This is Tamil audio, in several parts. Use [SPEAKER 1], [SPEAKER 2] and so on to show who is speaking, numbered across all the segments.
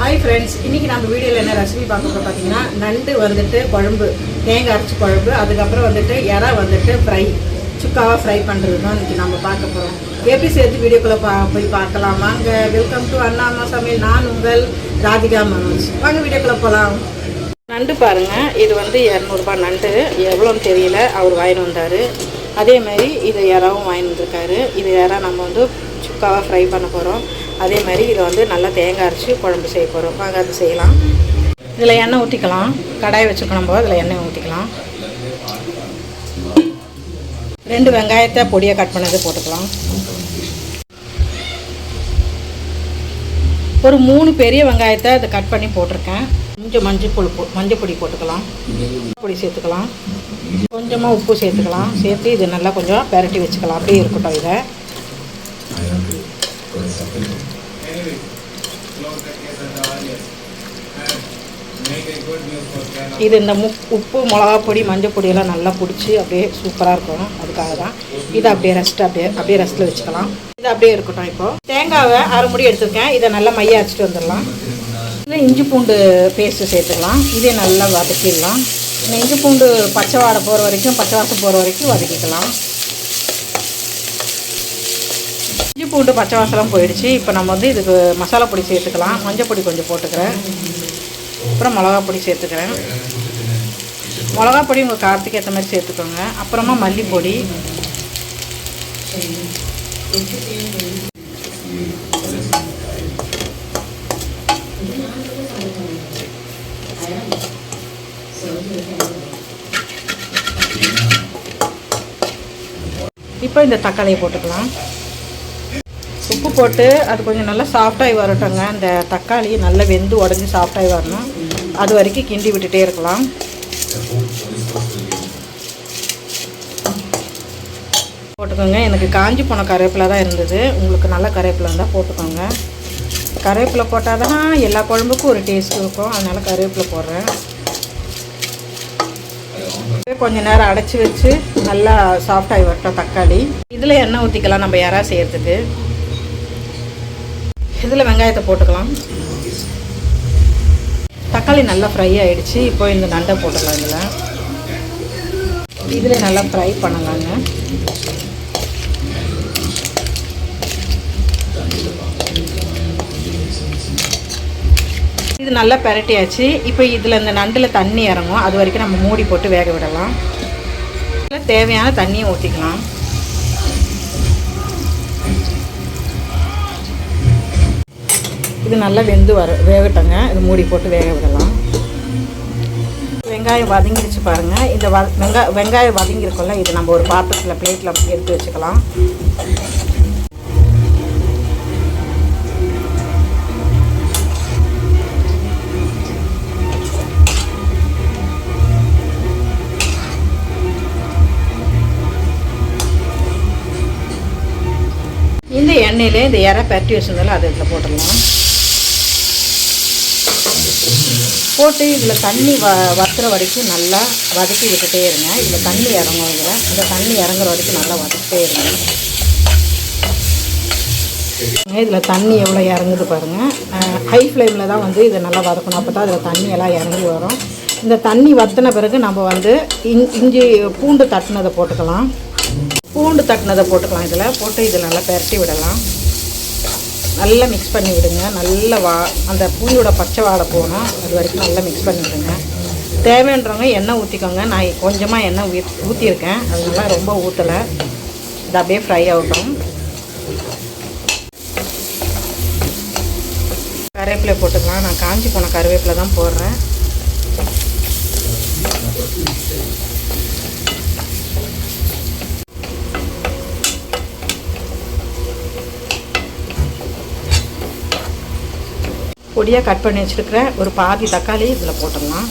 [SPEAKER 1] ஹாய் ஃப்ரெண்ட்ஸ் இன்னைக்கு நம்ம வீடியோவில் என்ன ரெசிபி பார்க்க போகிறோம் பார்த்தீங்கன்னா நண்டு வந்துட்டு குழம்பு தேங்காய் அரைச்சி குழம்பு அதுக்கப்புறம் வந்துட்டு இறா வந்துட்டு ஃப்ரை சுக்காவாக ஃப்ரை பண்ணுறது தான் இன்றைக்கி நம்ம பார்க்க போகிறோம் எப்படி சேர்த்து வீடியோக்குள்ளே பா போய் பார்க்கலாம். வாங்க வெல்கம் டு அண்ணா அம்மா சமையல். நான் உங்கள் ராதிகா மனோஜ். வாங்க வீடியோக்குள்ளே போகலாம் நண்டு பாருங்கள் இது வந்து இரநூறுபா நண்டு. எவ்வளோன்னு தெரியல. அவர் வாங்கிட்டு வந்தார். அதே மாதிரி இது இறாவும் வாங்கிட்டு வந்திருக்காரு. இது இறா நம்ம வந்து சுக்காவாக ஃப்ரை பண்ண போகிறோம் அதே மாதிரி இதை வந்து நல்லா தேங்காய் அரைச்சி குழம்பு செய்ய போகிறோம் வாங்க அது செய்யலாம். இதில் எண்ணெய் ஊற்றிக்கலாம். கடாய் வச்சுக்கணும் போது அதில் எண்ணெய் ஊற்றிக்கலாம். ரெண்டு வெங்காயத்தை பொடியை கட் பண்ணது போட்டுக்கலாம். ஒரு மூணு பெரிய வெங்காயத்தை அதை கட் பண்ணி போட்டிருக்கேன். கொஞ்சம் மஞ்சள் பொடி போ மஞ்சள் பொடி போட்டுக்கலாம். பொடி சேர்த்துக்கலாம். கொஞ்சமாக உப்பு சேர்த்துக்கலாம். சேர்த்து இது நல்லா கொஞ்சம் பெரட்டி வச்சுக்கலாம். அப்படியே இருக்கட்டும் இதை. இது இந்த மு உப்பு மிளகா பொடி மஞ்சள் பொடியெல்லாம் நல்லா பிடிச்சி அப்படியே சூப்பராக இருக்கும் அதுக்காக தான். இதை அப்படியே ரெஸ்ட் அப்படியே அப்படியே ரெஸ்ட்டில் வச்சுக்கலாம். இது அப்படியே இருக்கட்டும் இப்போ. தேங்காவை அரை முடி எடுத்துருக்கேன். இதை நல்லா மைய அரைச்சிட்டு வந்துடலாம். இதில் இஞ்சி பூண்டு பேஸ்ட்டு சேர்த்துக்கலாம் இதே நல்லா வதக்கிடலாம். இந்த இஞ்சி பூண்டு பச்சை வாடை போகிற வரைக்கும் பச்சை வாசம் போகிற வரைக்கும் வதக்கிக்கலாம். இஞ்சி பூண்டு பச்சை வாசலாம் போயிடுச்சு. இப்போ நம்ம வந்து இதுக்கு மசாலா பொடி சேர்த்துக்கலாம். மஞ்சள் பொடி கொஞ்சம் போட்டுக்கிறேன். அப்புறம் மிளகா பொடி சேர்த்துக்கிறேன். மிளகா பொடி உங்கள் காரத்துக்கு ஏற்ற மாதிரி சேர்த்துக்கோங்க. அப்புறமா மல்லிப்பொடி. இப்போ இந்த தக்காளியை போட்டுக்கலாம். உப்பு போட்டு அது கொஞ்சம் நல்லா சாஃப்டாகி வரட்டுங்க அந்த தக்காளி நல்லா வெந்து உடஞ்சி சாஃப்டாகி வரணும். அது வரைக்கும் கிண்டி விட்டுட்டே இருக்கலாம். போட்டுக்கோங்க. எனக்கு காஞ்சி போன கருவேப்பிலை தான் இருந்தது. உங்களுக்கு நல்ல கருவேப்பிலை இருந்தால் போட்டுக்கோங்க. கருவேப்பிலை போட்டால் தான் எல்லா குழம்புக்கும் ஒரு டேஸ்ட் இருக்கும். அதனால் கருவேப்பிலை போடுறேன். கொஞ்ச நேரம் அடைச்சி வச்சு நல்லா சாஃப்டாகி வரட்டும் தக்காளி. இதில் எண்ணெய் ஊற்றிக்கலாம் நம்ம யாராவது செய்கிறதுக்கு இதில் வெங்காயத்தை போட்டுக்கலாம். தக்காளி நல்லா ஃப்ரை ஆகிடுச்சு இப்போ இந்த நண்டை போட்டுக்கலாம் இதில். இதில் நல்லா ஃப்ரை பண்ணலாங்க. இது நல்லா பெரட்டியாச்சு. இப்போ இதில் இந்த நண்டில் தண்ணி இறங்கும். அது வரைக்கும் நம்ம மூடி போட்டு வேக விடலாம். நல்லா தேவையான தண்ணியை ஊற்றிக்கலாம் இது நல்லா வெந்து வர வேகட்டங்க. இது மூடி போட்டு வேக விடலாம். வெங்காயம் வதங்கிடுச்சு பாருங்கள் இந்த வ வெங்காய வெங்காயம் வதங்கியிருக்கோம்ல இது நம்ம ஒரு பாத்திரத்தில் பிளேட்டில் எடுத்து வச்சுக்கலாம். இந்த எண்ணெயில் இந்த இறை பரட்டி வச்சுருந்தாலும் அதை இதில் போட்டுடலாம். போட்டு இதில் தண்ணி வ வத்துற வரைக்கும் நல்லா வதக்கி விட்டுட்டே இருங்க. இதில் தண்ணி இறங்கும் இதில். இந்த தண்ணி இறங்குற வரைக்கும் நல்லா வதக்கிட்டே இருங்க. இதில் தண்ணி எவ்வளோ இறங்குது பாருங்கள் ஹை ஃப்ளேமில் தான் வந்து இதை நல்லா வதக்கணும். அப்போ தான் இதில் தண்ணி எல்லாம் இறங்கி வரும். இந்த தண்ணி வத்தின பிறகு நம்ம வந்து இஞ் இஞ்சி பூண்டு தட்டினதை போட்டுக்கலாம். பூண்டு தட்டினதை போட்டுக்கலாம் இதில். போட்டு இதில் நல்லா பெரட்டி விடலாம். நல்லா மிக்ஸ் பண்ணி விடுங்க நல்லா வா அந்த பூண்டோட பச்சை வாடை போகணும் அது வரைக்கும் நல்லா மிக்ஸ் பண்ணி விடுங்க தேவைன்றவங்க எண்ணெய் ஊற்றிக்கோங்க நான் கொஞ்சமாக எண்ணெய் ஊ ஊற்றிருக்கேன் அதனால ரொம்ப ஊற்றலை இது அப்படியே ஃப்ரை ஆகட்டும். கருவேப்பிலை போட்டுக்கலாம். நான் காஞ்சி போன கருவேப்பிலை தான் போடுறேன். பொடியாக கட் பண்ணி வச்சுருக்கிறேன் ஒரு பாதி தக்காளி இதில் போட்டுடலாம்.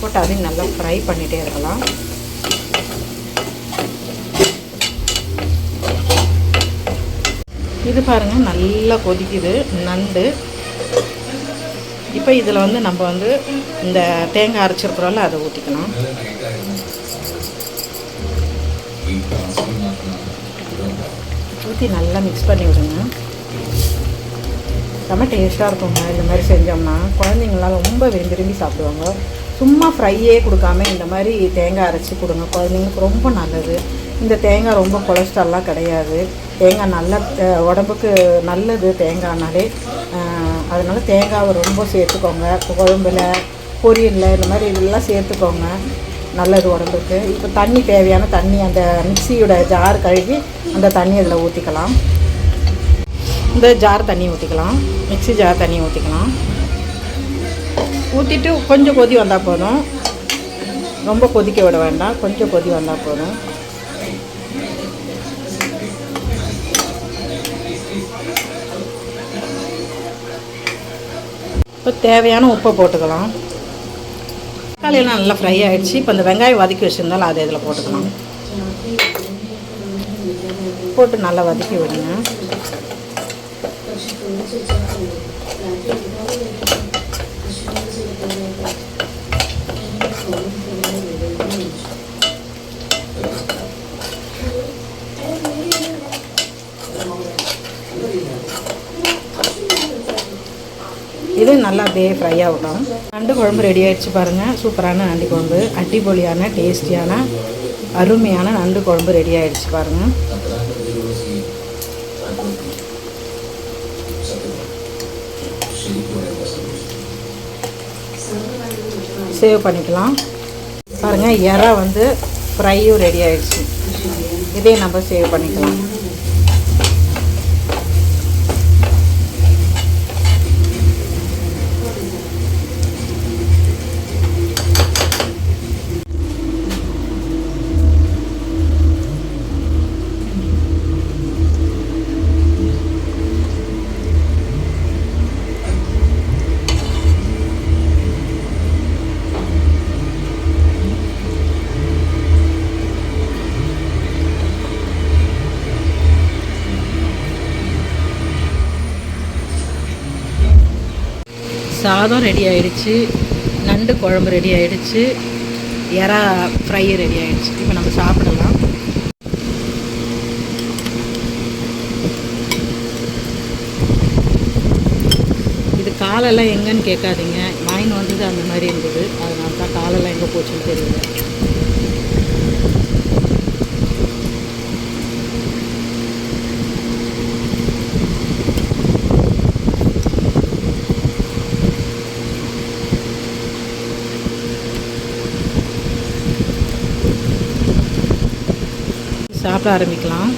[SPEAKER 1] போட்டு அதையும் நல்லா ஃப்ரை பண்ணிகிட்டே இருக்கலாம். இது பாருங்கள் நல்லா கொதிக்குது நண்டு. இப்போ இதில் வந்து நம்ம வந்து இந்த தேங்காய் அரைச்சிருக்கிறோம்ல அதை ஊற்றிக்கலாம் ஊற்றி நல்லா மிக்ஸ் பண்ணி விடுங்க. செம்ம டேஸ்ட்டாக இருக்குங்க இந்த மாதிரி செஞ்சோம்னா குழந்தைங்களாம் ரொம்ப விரும்பி விரும்பி சாப்பிடுவாங்க. சும்மா ஃப்ரையே கொடுக்காம இந்த மாதிரி தேங்காய் அரைச்சி கொடுங்க. குழந்தைங்களுக்கு ரொம்ப நல்லது. இந்த தேங்காய் ரொம்ப கொலஸ்ட்ரால்லாம் கிடையாது. தேங்காய் நல்ல உடம்புக்கு நல்லது தேங்காய்னாலே. அதனால் தேங்காவை ரொம்ப சேர்த்துக்கோங்க. குழம்புல பொரியலில் இந்த மாதிரி இதெல்லாம் சேர்த்துக்கோங்க. நல்லது உடம்புக்கு. இப்போ தண்ணி தேவையான தண்ணி அந்த மிக்சியோட ஜார் கழுவி அந்த தண்ணி அதில் ஊற்றிக்கலாம் இந்த ஜார் தண்ணி ஊற்றிக்கலாம் மிக்ஸி ஜார் தண்ணி ஊற்றிக்கலாம் ஊற்றிட்டு கொஞ்சம் கொதி வந்தால் போதும். ரொம்ப கொதிக்க விட வேண்டாம். கொஞ்சம் கொதி வந்தால் போதும். இப்போ தேவையான உப்பை போட்டுக்கலாம். தக்காளியெல்லாம் நல்லா ஃப்ரை ஆகிடுச்சு இப்போ இந்த வெங்காயம் வதக்கி வச்சுருந்தாலும் அதை இதில் போட்டுக்கலாம். போட்டு நல்லா வதக்கி விடுங்க. இது நல்லா அப்படியே ஃப்ரை ஆகட்டும். நண்டு குழம்பு ரெடி ஆகிடுச்சு பாருங்கள் சூப்பரான நண்டு குழம்பு. அடிப்பொலியான டேஸ்டியான அருமையான நண்டு குழம்பு ரெடி ஆகிடுச்சு பாருங்கள் சேவ் பண்ணிக்கலாம். பாருங்கள் இறா வந்து ஃப்ரையும் ரெடி ஆகிடுச்சு இதே நம்ம சேவ் பண்ணிக்கலாம். சாதம் ரெடி ஆயிடுச்சு. நண்டு குழம்பு ரெடி ஆயிடுச்சு. எறா ஃப்ரை ரெடி ஆயிடுச்சு. இப்போ நம்ம சாப்பிடலாம். இது காலெல்லாம் எங்கன்னு கேட்காதீங்க. வாங்கின்னு வந்தது அந்த மாதிரி இருந்தது. அதனால தான் காலெல்லாம் எங்கே போச்சுன்னு தெரியல. சாப்பிட ஆரம்பிக்கலாம்.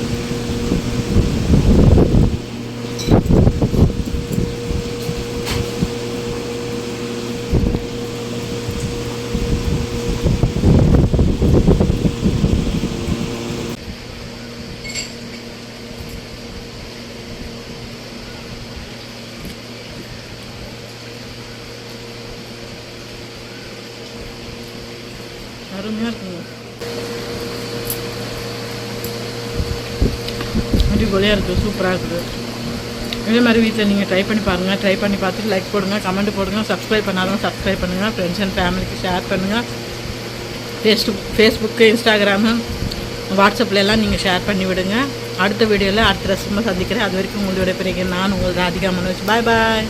[SPEAKER 1] அருமையாக இருக்குங்க. அடிப்பொலியாக இருக்குது சூப்பராக இருக்குது. இதே மாதிரி வீட்டில் நீங்கள் ட்ரை பண்ணி பாருங்கள் ட்ரை பண்ணி பார்த்துட்டு லைக் போடுங்க கமெண்ட் போடுங்க சப்ஸ்கிரைப் பண்ணாலும் சப்ஸ்கிரைப் பண்ணுங்கள் ஃப்ரெண்ட்ஸ் அண்ட் ஃபேமிலிக்கு ஷேர் பண்ணுங்கள் ஃபேஸ்டு ஃபேஸ்புக்கு இன்ஸ்டாகிராமு வாட்ஸ்அப்பில் எல்லாம் நீங்கள் ஷேர் பண்ணி விடுங்க. அடுத்த வீடியோவில் அடுத்த ரெசிபியை சந்திக்கிறேன். அது வரைக்கும் உங்களுடைய பிறகு நான் உங்கள் ராதிகா மனோஜ். பாய் பாய்